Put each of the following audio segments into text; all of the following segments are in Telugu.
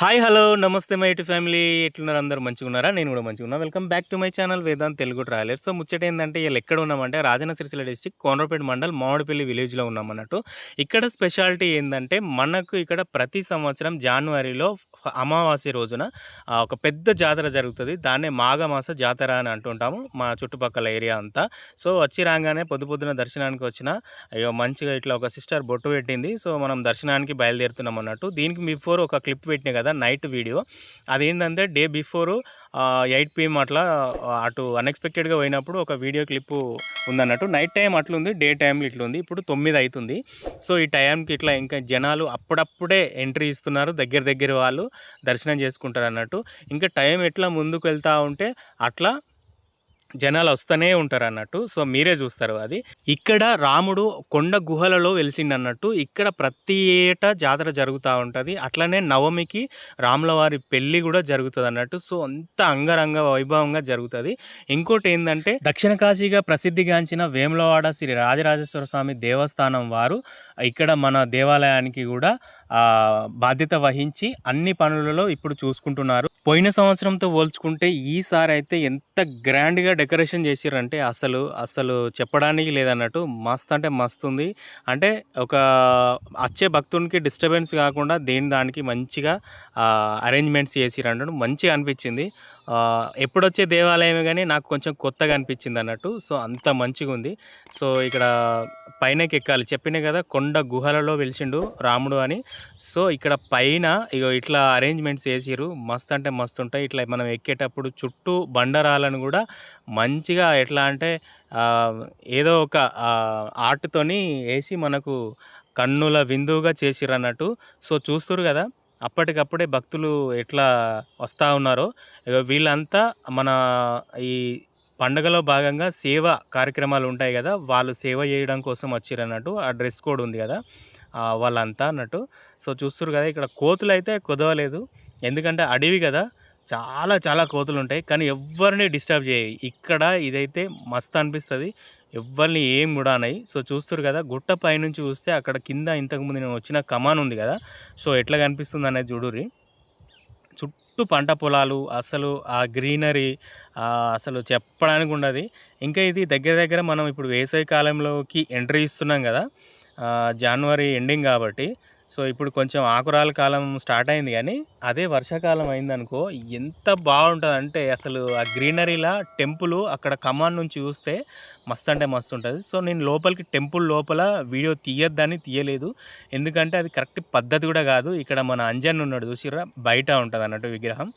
హాయ్ హలో నమస్తే మై ఇటు ఫ్యామిలీ. ఎట్లున్నారు అందరు? మంచిగా ఉన్నారా నేను కూడా మంచిగా ఉన్నా welcome back to my channel Vedant Telugu traveller so ముచ్చట ఏంటంటే వీళ్ళు ఎక్కడ ఉన్నామంటే రాజన్న సిరిసిల్ల డిస్టిక్ కోనరపేట మండల్ మామిడిపల్లి విలేజ్లో ఉన్నామన్నట్టు. ఇక్కడ స్పెషాలిటీ ఏంటంటే మనకు ఇక్కడ ప్రతి సంవత్సరం జనవరిలో అమావాస్య రోజున ఒక పెద్ద జాతర జరుగుతుంది. దాన్నే మాఘమాస జాతర అని అంటుంటాము మా చుట్టుపక్కల ఏరియా అంతా. సో వచ్చి రాగానే పొద్దు పొద్దున దర్శనానికి వచ్చిన అయ్యో మంచిగా ఇట్లా ఒక సిస్టర్ బొట్టు పెట్టింది. సో మనం దర్శనానికి బయలుదేరుతున్నాం అన్నట్టు. దీనికి బిఫోర్ ఒక క్లిప్ పెట్టిన కదా నైట్ వీడియో. అదేంటంటే డే బిఫోర్ ఎయిట్ పిఎం అట్లా అటు అన్ఎక్స్పెక్టెడ్గా పోయినప్పుడు ఒక వీడియో క్లిప్ ఉందన్నట్టు. నైట్ టైం అట్లుంది డే టైంలో ఇట్లుంది. ఇప్పుడు తొమ్మిది అవుతుంది సో ఈ టైంకి ఇట్లా ఇంకా జనాలు అప్పుడప్పుడే ఎంట్రీ ఇస్తున్నారు. దగ్గర దగ్గర వాళ్ళు దర్శనం చేసుకుంటారు అన్నట్టు ఇంకా టైం ఎట్లా ముందుకు వెళ్తూ ఉంటే అట్లా జనాలు వస్తూనే ఉంటారు అన్నట్టు. సో మీరే చూస్తారు అది. ఇక్కడ రాముడు కొండ గుహలలో వెలిసిండు అన్నట్టు ఇక్కడ ప్రతి ఏటా జాతర జరుగుతూ ఉంటుంది. అట్లనే నవమికి రాముల వారి పెళ్ళి కూడా జరుగుతుంది అన్నట్టు. సో అంత అంగరంగ వైభవంగా జరుగుతుంది. ఇంకోటి ఏంటంటే దక్షిణ కాశీగా ప్రసిద్ధిగాంచిన వేములవాడ శ్రీ రాజరాజేశ్వర స్వామి దేవస్థానం వారు ఇక్కడ మన దేవాలయానికి కూడా బాధ్యత వహించి అన్ని పనులలో ఇప్పుడు చూసుకుంటున్నారు. పోయిన సంవత్సరంతో పోల్చుకుంటే ఈసారి అయితే ఎంత గ్రాండ్గా డెకరేషన్ చేసిరంటే అసలు అసలు చెప్పడానికి లేదన్నట్టు మస్త్ అంటే మస్తు ఉంది. అంటే ఒక వచ్చే భక్తునికి డిస్టర్బెన్స్ కాకుండా దేని దానికి మంచిగా అరేంజ్మెంట్స్ చేసిరంటే మంచిగా అనిపించింది. ఎప్పుడొచ్చే దేవాలయమే కానీ నాకు కొంచెం కొత్తగా అనిపించింది అన్నట్టు. సో అంత మంచిగా ఉంది. సో ఇక్కడ పైనకి ఎక్కాలి చెప్పిన కదా కొండ గుహలలో వెలిసిండు రాముడు అని. సో ఇక్కడ పైన ఇగో ఇట్లా అరేంజ్మెంట్స్ చేసిరు మస్త్ అంటే మస్తు ఉంటాయి. ఇట్లా మనం ఎక్కేటప్పుడు చుట్టూ బండరాలను కూడా మంచిగా ఎట్లా అంటే ఏదో ఒక ఆర్ట్తోని వేసి మనకు కన్నుల విందువుగా చేసిరు అన్నట్టు సో చూస్తురు కదా అప్పటికప్పుడే భక్తులు ఎట్లా వస్తూ ఉన్నారో ఇగో వీళ్ళంతా మన ఈ పండగలో భాగంగా సేవ కార్యక్రమాలు ఉంటాయి కదా వాళ్ళు సేవ చేయడం కోసం వచ్చిర్రు అన్నట్టు ఆ డ్రెస్ కోడ్ ఉంది కదా. వాళ్ళంతా అన్నట్టు. సో చూస్తారు కదా ఇక్కడ కోతులు అయితే కుదవలేదు. ఎందుకంటే అడవి కదా చాలా చాలా కోతులు ఉంటాయి కానీ ఎవరిని డిస్టర్బ్ చేయవు ఇక్కడ ఇదైతే మస్తు అనిపిస్తుంది. ఎవరిని ఏం ముడానాయి సో చూస్తారు కదా గుట్ట పైనుంచి చూస్తే అక్కడ కింద ఇంతకుముందు నేను వచ్చిన కమాన్ ఉంది కదా. సో ఎట్లా కనిపిస్తుంది అనేది చూడురి చుట్టూ పంట పొలాలు అసలు ఆ గ్రీనరీ అసలు చెప్పడానికి ఉండదు. ఇంకా ఇది దగ్గర దగ్గర మనం ఇప్పుడు వేసవి కాలంలోకి ఎంట్రీ ఇస్తున్నాం కదా. జనవరి ఎండింగ్ కాబట్టి. సో ఇప్పుడు కొంచెం ఆకురాల కాలం స్టార్ట్ అయింది కానీ అదే వర్షాకాలం అయిందనుకో ఎంత బాగుంటుంది అంటే అసలు ఆ గ్రీనరీలా టెంపుల్ అక్కడ కమాన్ నుంచి చూస్తే మస్తు అంటే మస్తు ఉంటుంది. సో నేను లోపలికి టెంపుల్ లోపల వీడియో తీయొద్దని తీయలేదు. ఎందుకంటే అది కరెక్ట్ పద్ధతి కూడా కాదు. ఇక్కడ మన అంజన్ ఉన్నాడు చూసిరా బయట ఉంటుంది అన్నట్టు విగ్రహం.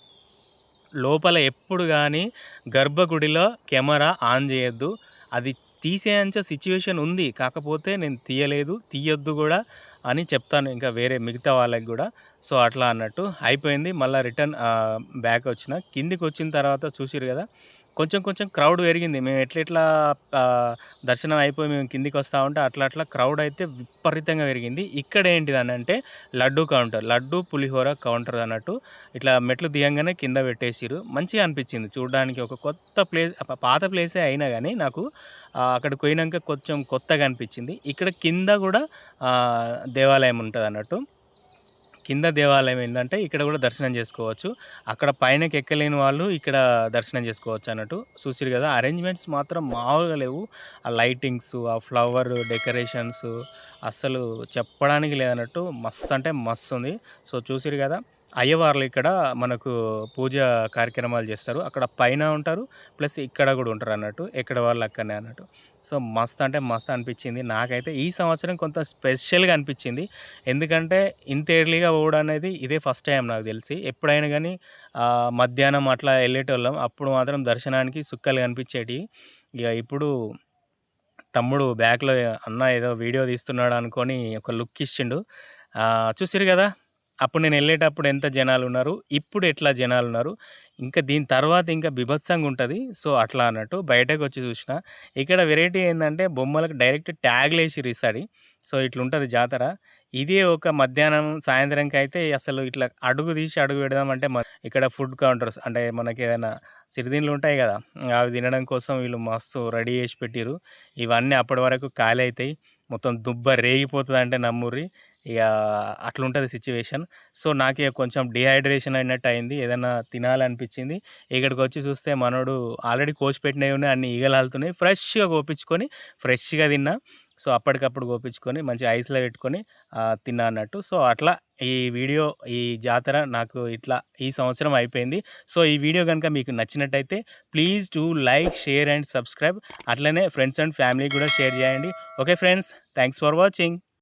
లోపల ఎప్పుడు కానీ గర్భగుడిలో కెమెరా ఆన్ చేయొద్దు. అది తీసేంచ సిచ్యువేషన్ ఉంది. కాకపోతే నేను తీయలేదు. తీయొద్దు కూడా అని చెప్తాను. ఇంకా వేరే మిగతా వాళ్ళకి కూడా. సో అట్లా అన్నట్టు అయిపోయింది. మళ్ళీ రిటర్న్ బ్యాక్ వచ్చిన. కిందికి వచ్చిన తర్వాత చూసిరు కదా కొంచెం కొంచెం క్రౌడ్ పెరిగింది. మేము ఎట్లా ఎట్లా దర్శనం అయిపోయి మేము కిందికి వస్తూ ఉంటే అట్లా అట్లా క్రౌడ్ అయితే విపరీతంగా పెరిగింది. ఇక్కడ ఏంటిది అని అంటే లడ్డు కౌంటర్ లడ్డు పులిహోర కౌంటర్ అన్నట్టు ఇట్లా మెట్లు దిగంగానే కింద పెట్టేసిరు మంచిగా అనిపించింది చూడడానికి. ఒక కొత్త ప్లేస్ పాత ప్లేసే అయినా కానీ నాకు అక్కడికి పోయినాక కొంచెం కొత్తగా అనిపించింది. ఇక్కడ కింద కూడా దేవాలయం ఉంటుంది అన్నట్టు కింద దేవాలయం ఏంటంటే ఇక్కడ కూడా దర్శనం చేసుకోవచ్చు. అక్కడ పైనకి ఎక్కలేని వాళ్ళు ఇక్కడ దర్శనం చేసుకోవచ్చు అన్నట్టు. చూసిరు కదా అరేంజ్మెంట్స్ మాత్రం మామూలుగా లేవు. ఆ లైటింగ్స్ ఆ ఫ్లవర్ డెకరేషన్స్ అస్సలు చెప్పడానికి లేదన్నట్టు మస్తు అంటే మస్తు ఉంది. సో చూసిరు కదా అయ్యవార్లు ఇక్కడ మనకు పూజ కార్యక్రమాలు చేస్తారు. అక్కడ పైన ఉంటారు ప్లస్ ఇక్కడ కూడా ఉంటారు అన్నట్టు ఎక్కడ వాళ్ళు అక్కడనే అన్నట్టు. సో మస్తు అంటే మస్తు అనిపించింది. నాకైతే ఈ సంవత్సరం కొంత స్పెషల్గా అనిపించింది. ఎందుకంటే ఇంత ఎర్లీగా పోవడం అనేది ఇదే ఫస్ట్ టైం నాకు తెలిసి. ఎప్పుడైనా కానీ మధ్యాహ్నం అట్లా వెళ్ళేటోళ్ళం. అప్పుడు మాత్రం దర్శనానికి సుక్కలు కనిపించేటివి ఇక ఇప్పుడు తమ్ముడు బ్యాక్లో అన్న ఏదో వీడియో తీస్తున్నాడు అనుకొని ఒక లుక్ ఇచ్చిండు. చూసిరు కదా? అప్పుడు నేను వెళ్ళేటప్పుడు ఎంత జనాలు ఉన్నారు ఇప్పుడు ఎట్లా జనాలు ఉన్నారు ఇంకా దీని తర్వాత ఇంకా బిభత్సంగా ఉంటుంది. సో అట్లా అన్నట్టు బయటకు వచ్చి చూసిన. ఇక్కడ వెరైటీ ఏంటంటే బొమ్మలకు డైరెక్ట్ ట్యాగ్లు వేసి రిసాడి సో ఇట్లుంటుంది జాతర. ఇదే ఒక మధ్యాహ్నం సాయంత్రంకి అయితే అసలు ఇట్లా అడుగు తీసి అడుగు పెడదామంటే ఇక్కడ ఫుడ్ కౌంటర్స్ అంటే మనకి ఏదైనా సిరిదిండ్లు ఉంటాయి కదా అవి తినడం కోసం వీళ్ళు మస్తు రెడీ చేసి పెట్టిరు ఇవన్నీ అప్పటి వరకు ఖాళీ అవుతాయి మొత్తం దుబ్బ రేగిపోతుంది అంటే నమ్మూరి ఇక అట్లుంటుంది సిచ్యువేషన్. సో నాకు ఇక కొంచెం డిహైడ్రేషన్ అయినట్టు అయింది ఏదైనా తినాలనిపించింది ఇక్కడికి వచ్చి చూస్తే మనోడు ఆల్రెడీ కోసి పెట్టినవి ఉన్నాయి. అన్ని ఈగలు ఆలుతున్నాయి ఫ్రెష్గా కోపించుకొని ఫ్రెష్గా తిన్నా. సో అప్పటికప్పుడు కోపించుకొని మంచి ఐస్లో పెట్టుకొని తిన్నా అన్నట్టు. సో అట్లా ఈ వీడియో ఈ జాతర నాకు ఇట్లా ఈ సంవత్సరం అయిపోయింది. సో ఈ వీడియో కనుక మీకు నచ్చినట్టయితే please to like share and subscribe. అట్లనే ఫ్రెండ్స్ అండ్ ఫ్యామిలీ కూడా షేర్ చేయండి. Okay friends thanks for watching.